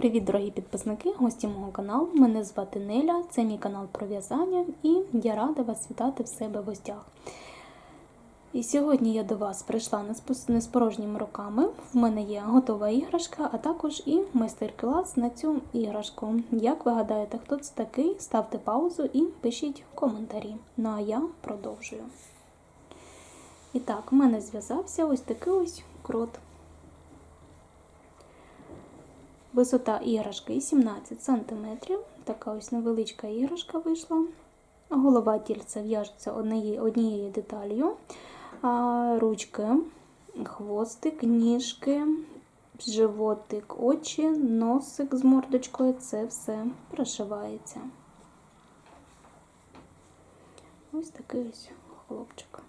Привіт, дорогі підписники, гості мого каналу. Мене звати Неля, це мій канал про в'язання, і я рада вас вітати в себе в гостях. І сьогодні я до вас прийшла не з порожніми руками. В мене є готова іграшка, а також і майстер-клас на цю іграшку. Як ви гадаєте, хто це такий? Ставте паузу і пишіть коментарі. Ну а я продовжую. І так, в мене зв'язався ось такий ось крот. Висота іграшки 17 см. Така ось невеличка іграшка вийшла. Голова тільця в'яжеться однією, однією деталью. Ручки, хвостик, ніжки, животик, очі, носик з мордочкою це все прошивається. Ось такий ось хлопчик.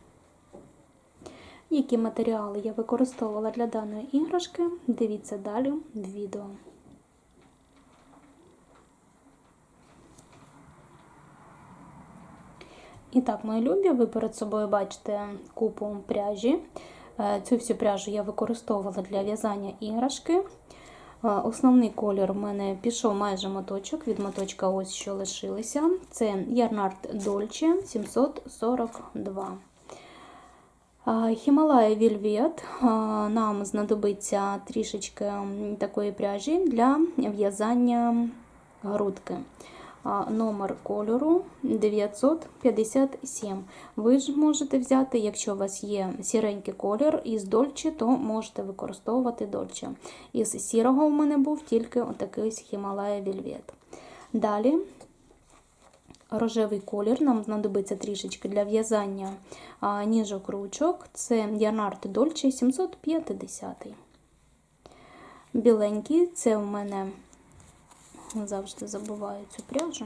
Які матеріали я використовувала для даної іграшки, дивіться далі в відео. І так, мої любі, ви перед собою бачите купу пряжі. Е, Цю всю пряжу я використовувала для в'язання іграшки. Е, Основний колір у мене пішов майже моточок, від моточка ось що лишилося. Це Yarnart Dolce 742. Хімалая Вільвет нам знадобиться трішечки такої пряжі для в'язання грудки. Номер кольору 957. Ви ж можете взяти, якщо у вас є сіренький колір із дольче, то можете використовувати дольче. Із сірого у мене був тільки отакий Хімалая Вільвет. Далі рожевий колір нам знадобиться трішечки для в'язання ніжок ручок. Це Ярнард Дольче 750. Біленький це у мене завжди забуваю цю пряжу.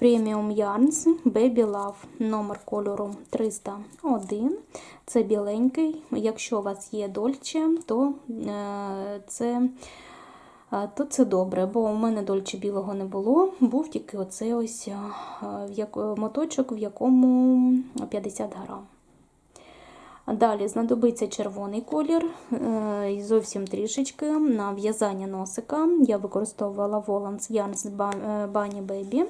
Premium Yarns Baby Love, номер кольору 301. Це біленький. Якщо у вас є дольче, то е, це е, то це добре, бо у мене дольче білого не було, був тільки оцей ось е, моточок, в якому 50 грам. Далі знадобиться червоний колір, е, зовсім трішечки на в'язання носика. Я використовувала Volans Yarns Bunny Baby,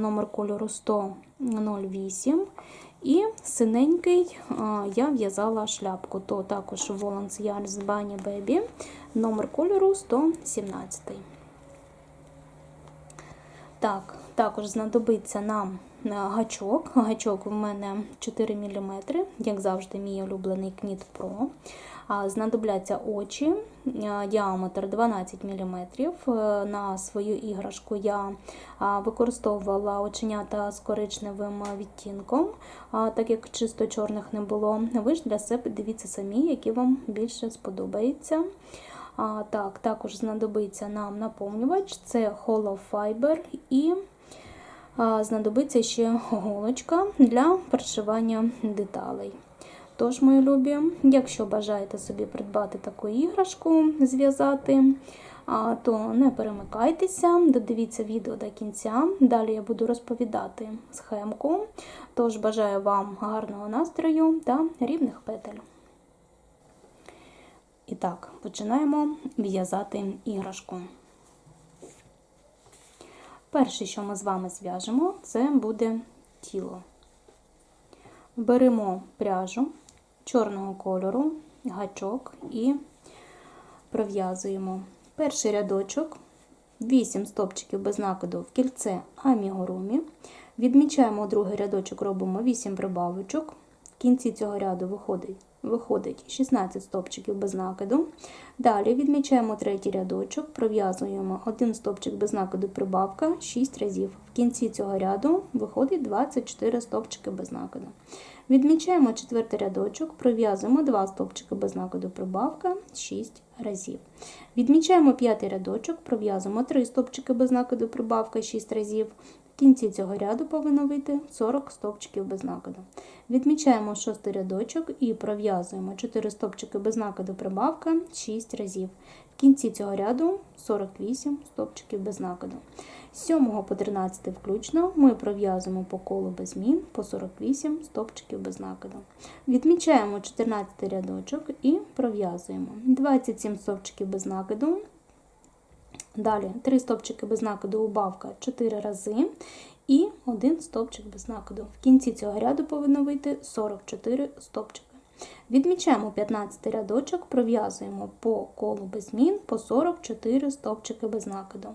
номер кольору 108. І синенький я в'язала шляпку, то також Volans Yarns Bunny Baby, номер кольору 117. Так, також знадобиться нам е, гачок. Гачок у мене 4 мм, як завжди, мій улюблений Knit Pro. Знадобляться очі, е, діаметр 12 мм. Е, На свою іграшку я використовувала оченята з коричневим відтінком, так як чисто чорних не було. Ви ж для себе дивіться самі, які вам більше сподобаються. Так, Також знадобиться нам наповнювач, це Hollow Fiber і знадобиться ще голочка для пришивання деталей. Тож, мої любі, якщо бажаєте собі придбати таку іграшку, зв'язати, то не перемикайтеся, додивіться відео до кінця. Далі я буду розповідати схемку. Тож бажаю вам гарного настрою та рівних петель. І так, починаємо в'язати іграшку. Перше, що ми з вами зв'яжемо, це буде тіло. Беремо пряжу чорного кольору, гачок і пров'язуємо перший рядочок, 8 стопчиків без накиду в кільце амігурумі. Відмічаємо другий рядочок, робимо 8 прибавочок. В кінці цього ряду виходить виходить 16 стопчиків без накиду. Далі відмічаємо третій рядочок, пров'язуємо один стопчик без накиду прибавка 6 разів. В кінці цього ряду виходить 24 стопчики без накиду. Відмічаємо четвертий рядочок, пров'язуємо 2 стопчики без накиду прибавка 6 разів. Відмічаємо п'ятий рядочок, пров'язуємо 3 стопчики без накиду прибавка 6 разів. В кінці цього ряду повинно вийти 40 стовпчиків без накиду. Відмічаємо шостий рядочок і пров'язуємо 4 стовпчики без накиду прибавка 6 разів. В кінці цього ряду 48 стовпчиків без накиду. З 7 по 13 включно ми пров'язуємо по колу без змін по 48 стовпчиків без накиду. Відмічаємо 14 рядочок і пров'язуємо 27 стовпчиків без накиду. Далі 3 стовпчики без накиду убавка 4 рази і 1 стовпчик без накиду. В кінці цього ряду повинно вийти 44 стовпчики. Відмічаємо 15 рядочок, пров'язуємо по колу без змін по 44 стовпчики без накиду.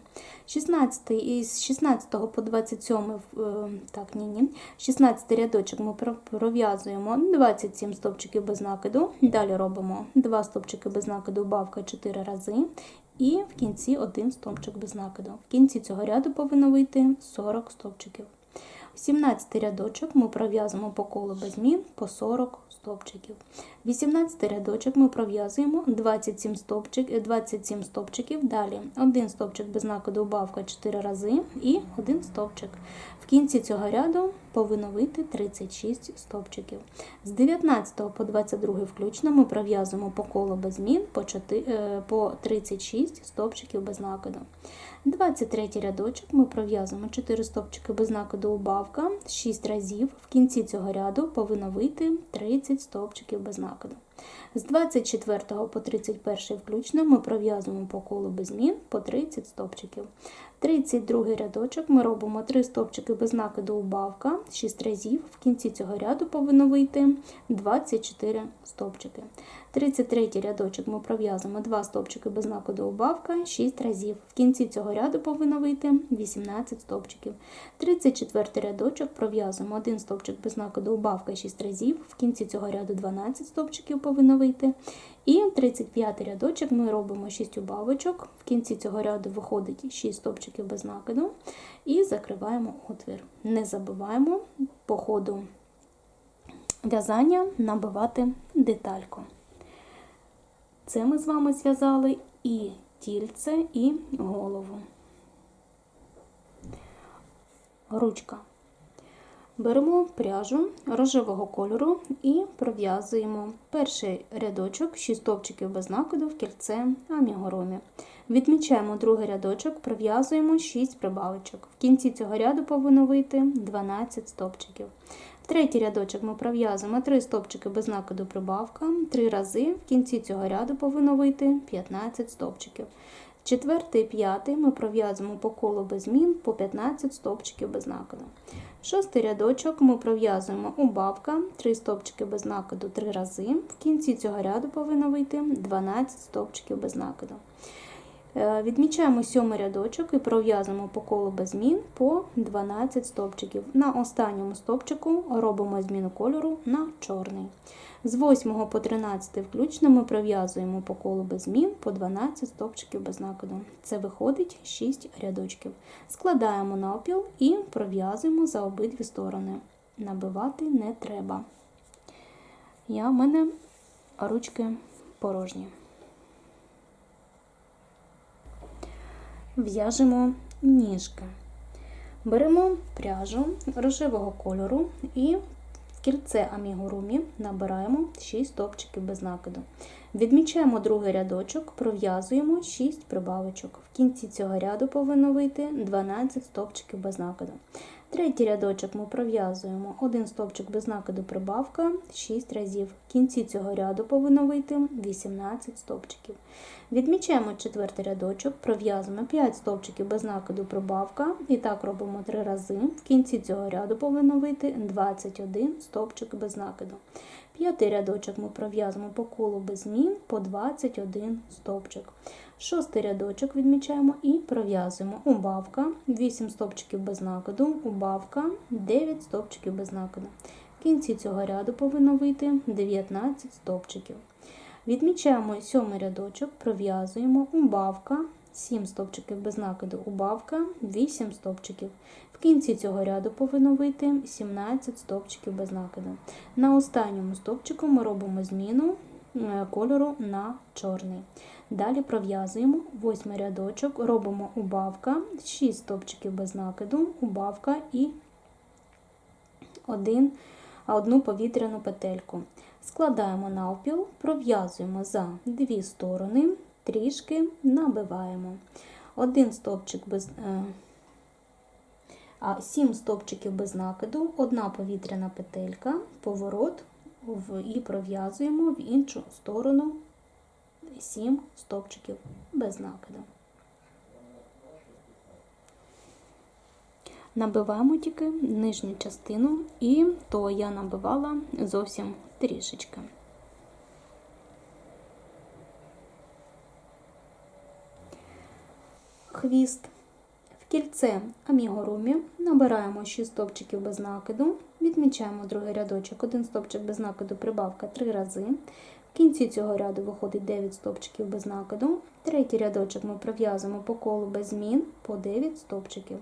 16 із 16 по 27, е, так, ні, ні, 16 рядочок ми про- пров'язуємо 27 стовпчиків без накиду. Далі робимо 2 стовпчики без накиду, убавка 4 рази. І в кінці один стовпчик без накиду. В кінці цього ряду повинно вийти 40 стовпчиків. 17 рядочок ми пров'язуємо по колу без змін по 40 стовпчиків. 18 рядочок ми пров'язуємо 27 стовпчик, 27 стовпчиків. Далі один стовпчик без накиду убавка 4 рази і один стовпчик. В кінці цього ряду повинно вийти 36 стовпчиків. З 19 по 22 включно ми пров'язуємо по колу без змін по 4, е, 36 стовпчиків без накиду. 23 рядочок ми пров'язуємо 4 стовпчики без накиду убавка 6 разів. В кінці цього ряду повинно вийти 30 стовпчиків без накиду. З 24 по 31 включно ми пров'язуємо по колу без змін по 30 стовпчиків. 32 рядочок ми робимо 3 стовпчики без накиду убавка 6 разів. В кінці цього ряду повинно вийти 24 стовпчики. 33 рядочок ми пров'язуємо 2 стовпчики без накиду убавка 6 разів. В кінці цього ряду повинно вийти 18 стовпчиків. 34 рядочок пров'язуємо 1 стовпчик без накиду убавка 6 разів. В кінці цього ряду 12 стовпчиків повинно вийти. І 35 рядочок ми робимо 6 убавочок. В кінці цього ряду виходить 6 стовпчиків без накиду і закриваємо отвір. Не забуваємо по ходу в'язання набивати детальку. Це ми з вами зв'язали і тільце, і голову. Ручка. Беремо пряжу рожевого кольору і пров'язуємо перший рядочок, 6 стовпчиків без накиду в кільце амігуромі. Відмічаємо другий рядочок, пров'язуємо 6 прибавочок. В кінці цього ряду повинно вийти 12 стовпчиків. Третій рядочок ми пров'язуємо 3 стовпчики без накиду прибавка, 3 рази. В кінці цього ряду повинно вийти 15 стовпчиків. Четвертий і п'ятий ми пров'язуємо по колу без змін по 15 стовпчиків без накиду. Шостий рядочок ми пров'язуємо убавка, 3 стовпчики без накиду 3 рази. В кінці цього ряду повинно вийти 12 стовпчиків без накиду. Е, Відмічаємо сьомий рядочок і пров'язуємо по колу без змін по 12 стовпчиків. На останньому стовпчику робимо зміну кольору на чорний. З 8 по 13 включно ми пров'язуємо по колу без змін по 12 стовпчиків без накиду. Це виходить 6 рядочків. Складаємо навпіл і пров'язуємо за обидві сторони. Набивати не треба. Я в мене ручки порожні. В'яжемо ніжки. Беремо пряжу рожевого кольору і в кільце амігурумі набираємо 6 стовпчиків без накиду. Відмічаємо другий рядочок, пров'язуємо 6 прибавочок. В кінці цього ряду повинно вийти 12 стовпчиків без накиду. Третій рядочок ми пров'язуємо 1 стовпчик без накиду прибавка 6 разів. В кінці цього ряду повинно вийти 18 стовпчиків. Відмічаємо четвертий рядочок, пров'язуємо 5 стовпчиків без накиду прибавка. І так робимо 3 рази. В кінці цього ряду повинно вийти 21 стовпчик без накиду. П'ятий рядочок ми пров'язуємо по колу без змін по 21 стовпчик. Шостий рядочок відмічаємо і пров'язуємо убавка, 8 стовпчиків без накиду, убавка, 9 стовпчиків без накиду. В кінці цього ряду повинно вийти 19 стовпчиків. Відмічаємо сьомий рядочок, пров'язуємо убавка, 7 стовпчиків без накиду, убавка, 8 стовпчиків. В кінці цього ряду повинно вийти 17 стовпчиків без накиду. На останньому стовпчику ми робимо зміну е, кольору на чорний. Далі пров'язуємо восьмий рядочок, робимо убавка, 6 стовпчиків без накиду, убавка і один, а одну повітряну петельку. Складаємо навпіл, пров'язуємо за дві сторони, трішки набиваємо. Один стовпчик без. Е, 7 стовпчиків без накиду, одна повітряна петелька, поворот і пров'язуємо в іншу сторону 7 стовпчиків без накиду. Набиваємо тільки нижню частину, і то я набивала зовсім трішечки. Хвіст. В кільце амігурумі набираємо 6 стовпчиків без накиду, відмічаємо другий рядочок, один стовпчик без накиду, прибавка 3 рази. В кінці цього ряду виходить 9 стовпчиків без накиду. Третій рядочок ми пров'язуємо по колу без змін по 9 стовпчиків.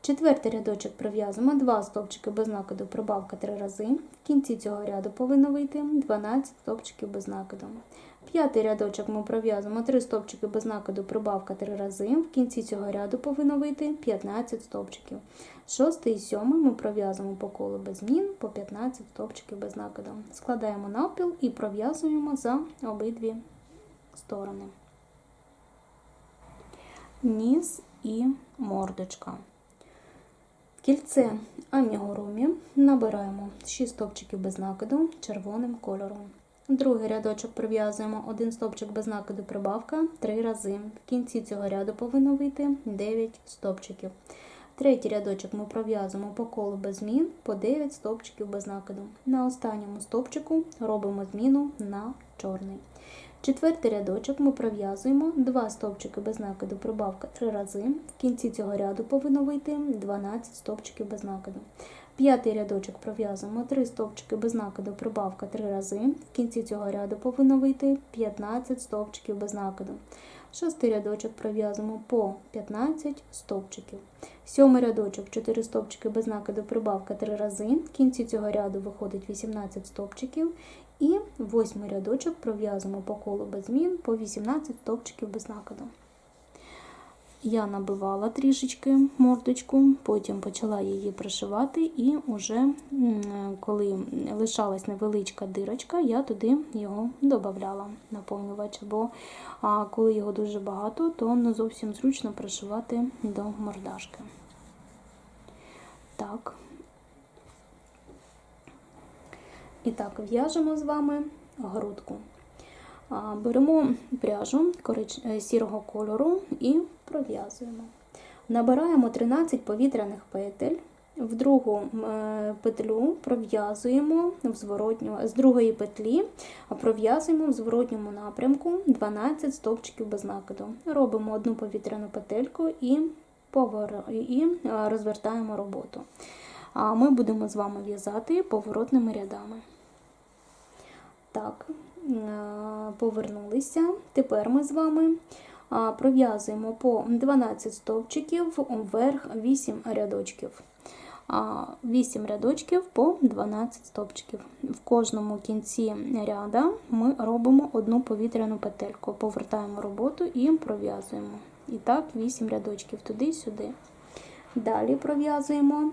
Четвертий рядочок пров'язуємо 2 стовпчики без накиду, прибавка 3 рази. В кінці цього ряду повинно вийти 12 стовпчиків без накиду. П'ятий рядочок ми пров'язуємо 3 стовпчики без накиду, прибавка 3 рази. В кінці цього ряду повинно вийти 15 стовпчиків. Шостий і сьомий ми пров'язуємо по колу без змін по 15 стовпчиків без накиду. Складаємо навпіл і пров'язуємо за обидві сторони. Ніс і мордочка. Кільце амігурумі набираємо 6 стовпчиків без накиду червоним кольором. Другий рядочок прив'язуємо один стовпчик без накиду прибавка 3 рази. В кінці цього ряду повинно вийти 9 стовпчиків. Третій рядочок ми пров'язуємо по колу без змін по 9 стовпчиків без накиду. На останньому стовпчику робимо зміну на чорний. Четвертий рядочок ми пров'язуємо 2 стовпчики без накиду, прибавка 3 рази. В кінці цього ряду повинно вийти 12 стовпчиків без накиду. П'ятий рядочок пров'язуємо 3 стовпчики без накиду, прибавка 3 рази. В кінці цього ряду повинно вийти 15 стовпчиків без накиду. Шостий рядочок пров'язуємо по 15 стовпчиків. Сьомий рядочок 4 стовпчики без накиду, прибавка 3 рази. В кінці цього ряду виходить 18 стовпчиків. І восьмий рядочок пров'язуємо по колу без змін по 18 стовпчиків без накиду. Я набивала трішечки мордочку, потім почала її пришивати, і вже коли лишалась невеличка дирочка, я туди його додавала наповнювач, бо коли його дуже багато, то не зовсім зручно пришивати до мордашки. Так. І так, в'яжемо з вами грудку. Беремо пряжу сірого кольору і пров'язуємо. Набираємо 13 повітряних петель, в другу петлю пров'язуємо з другої петлі пров'язуємо в зворотньому напрямку 12 стовпчиків без накиду. Робимо одну повітряну петельку і, і розвертаємо роботу. А ми будемо з вами в'язати поворотними рядами. Так, повернулися. Тепер ми з вами пров'язуємо по 12 стовпчиків вверх 8 рядочків. 8 рядочків по 12 стовпчиків. В кожному кінці ряда ми робимо одну повітряну петельку, повертаємо роботу і пров'язуємо. І так, 8 рядочків туди-сюди. Далі пров'язуємо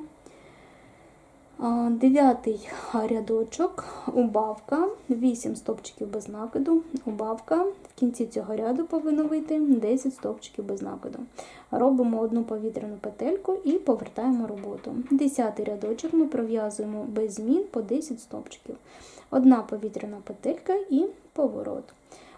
Дев'ятий рядочок, убавка, 8 стовпчиків без накиду, убавка. В кінці цього ряду повинно вийти 10 стовпчиків без накиду. Робимо одну повітряну петельку і повертаємо роботу. Десятий рядочок ми пров'язуємо без змін по 10 стовпчиків. Одна повітряна петелька і поворот.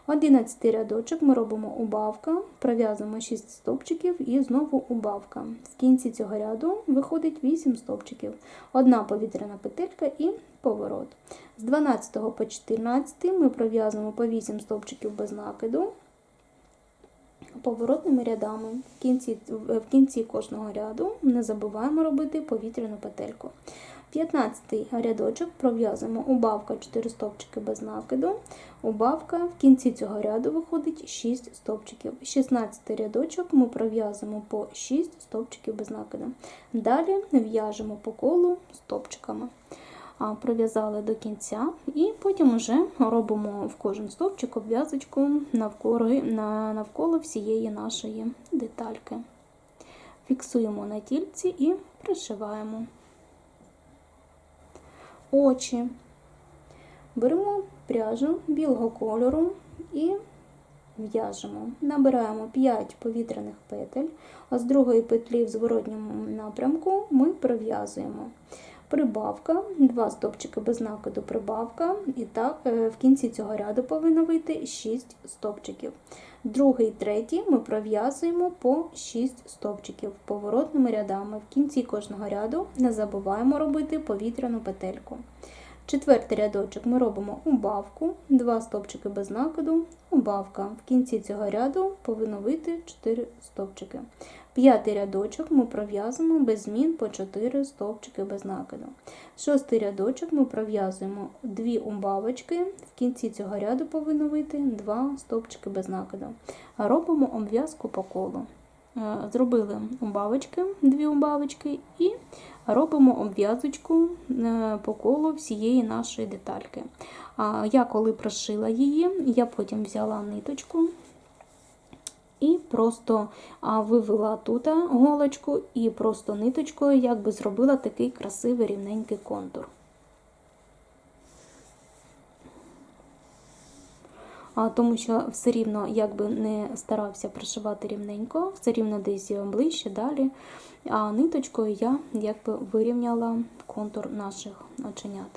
11 рядочок ми робимо убавка, пров'язуємо 6 стовпчиків і знову убавка. В кінці цього ряду виходить 8 стовпчиків, одна повітряна петелька і поворот. З 12 по 14 ми пров'язуємо по 8 стовпчиків без накиду. Поворотними рядами в кінці в кінці кожного ряду не забуваємо робити повітряну петельку. 15 рядочок пров'язуємо убавка 4 стовпчики без накиду, убавка в кінці цього ряду виходить 6 стовпчиків. 16 рядочок ми пров'язуємо по 6 стовпчиків без накиду. Далі в'яжемо по колу стовпчиками. Пров'язали до кінця, і потім вже робимо в кожен стовпчик обв'язочку навколо, навколо всієї нашої детальки. Фіксуємо на тільці і пришиваємо очі. Беремо пряжу білого кольору і в'яжемо. Набираємо 5 повітряних петель, а з другої петлі в зворотньому напрямку ми пров'язуємо. Прибавка, 2 стовпчики без накиду прибавка, і так е, в кінці цього ряду повинно вийти 6 стовпчиків. Другий, третій ми пров'язуємо по 6 стовпчиків поворотними рядами. В кінці кожного ряду не забуваємо робити повітряну петельку. Четвертий рядочок ми робимо убавку, 2 стовпчики без накиду, убавка. В кінці цього ряду повинно вийти 4 стовпчики. П'ятий рядочок ми пров'язуємо без змін по 4 стовпчики без накиду. Шостий рядочок ми пров'язуємо 2 убавочки, в кінці цього ряду повинно вийти 2 стовпчики без накиду. Робимо обв'язку по колу. Е, Зробили убавочки, 2 убавочки і робимо обв'язочку е, по колу всієї нашої детальки. Я коли прошила її, я потім взяла ниточку і просто вивела тут голочку і просто ниточкою якби зробила такий красивий рівненький контур. Тому що все рівно, якби не старався пришивати рівненько, все рівно десь ближче далі. А ниточкою я якби вирівняла контур наших оченят.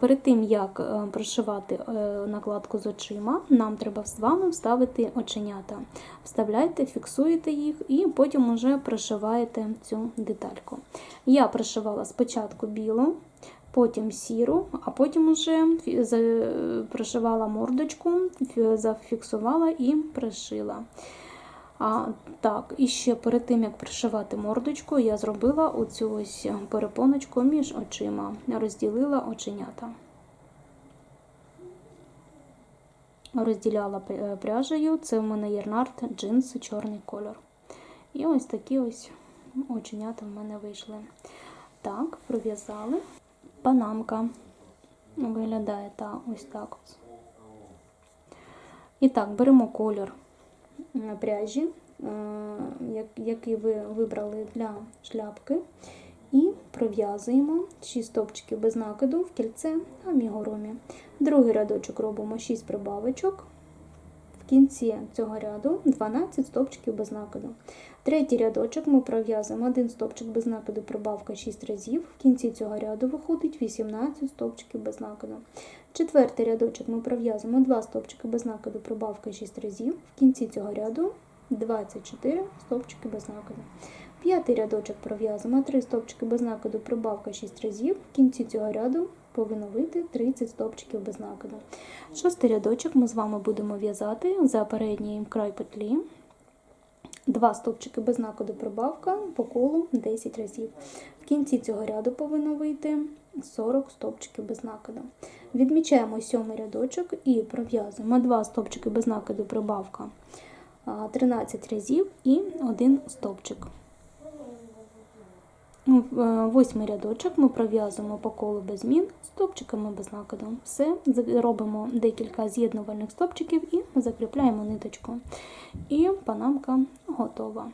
Перед тим, як е, пришивати е, накладку з очима, нам треба з вами вставити оченята. Вставляйте, фіксуєте їх і потім вже пришиваєте цю детальку. Я пришивала спочатку білу, потім сіру, а потім вже фі- за- пришивала мордочку, зафіксувала і пришила. А, так, і ще перед тим, як пришивати мордочку, я зробила оцю ось перепоночку між очима, розділила оченята. Розділяла пряжею, це в мене Єрнард джинси, чорний кольор. І ось такі ось оченята в мене вийшли. Так, пров'язали. Панамка виглядає та ось так. І так, беремо колір е, пряжі, е, як- який ви вибрали для шляпки, і пров'язуємо 6 стовпчиків без накиду в кільце амігуромі. Другий рядочок робимо 6 прибавочок. В кінці цього ряду 12 стовпчиків без накиду. Третій рядочок ми пров'язуємо один стовпчик без накиду, прибавка 6 разів. В кінці цього ряду виходить 18 стовпчиків без накиду. Четвертий рядочок ми пров'язуємо 2 стовпчики без накиду, прибавка 6 разів. В кінці цього ряду 24 стовпчики без накиду. П'ятий рядочок пров'язуємо 3 стовпчики без накиду, прибавка 6 разів. В кінці цього ряду повинно вийти 30 стовпчиків без накиду. Шостий рядочок ми з вами будемо в'язати за передній край петлі. Два стовпчики без накиду прибавка по колу 10 разів. В кінці цього ряду повинно вийти 40 стовпчиків без накиду. Відмічаємо сьомий рядочок і пров'язуємо 2 стовпчики без накиду прибавка 13 разів і 1 стовпчик. Ну, е, Восьмий рядочок ми пров'язуємо по колу без змін стовпчиками без накиду. Все, робимо декілька з'єднувальних стовпчиків і закріпляємо ниточку. І панамка готова.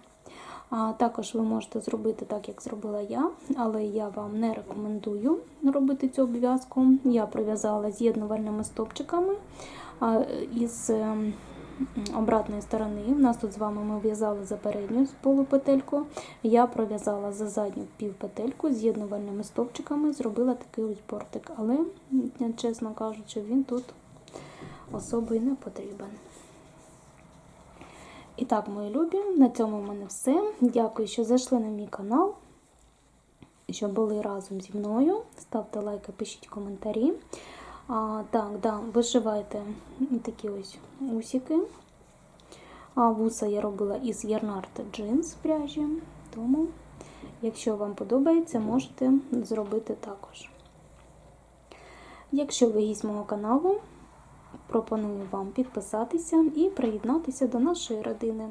А також ви можете зробити так, як зробила я, але я вам не рекомендую робити цю обв'язку. Я пров'язала з'єднувальними стовпчиками а, із ем, обратної сторони. У нас тут з вами ми в'язали за передню полупетельку. Я пров'язала за задню півпетельку з'єднувальними стовпчиками, зробила такий ось бортик, але, чесно кажучи, він тут особо і не потрібен. І так, мої любі, на цьому в мене все. Дякую, що зайшли на мій канал, що були разом зі мною. Ставте лайки, пишіть коментарі. А, так, да, вишивайте такі ось усики. А вуса я робила із Ярнард джинс пряжі. Тому, якщо вам подобається, можете зробити також. Якщо ви гість мого каналу, пропоную вам підписатися і приєднатися до нашої родини.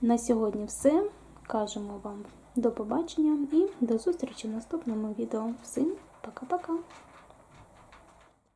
На сьогодні все. Кажемо вам до побачення і до зустрічі в наступному відео. Всім пока-пока!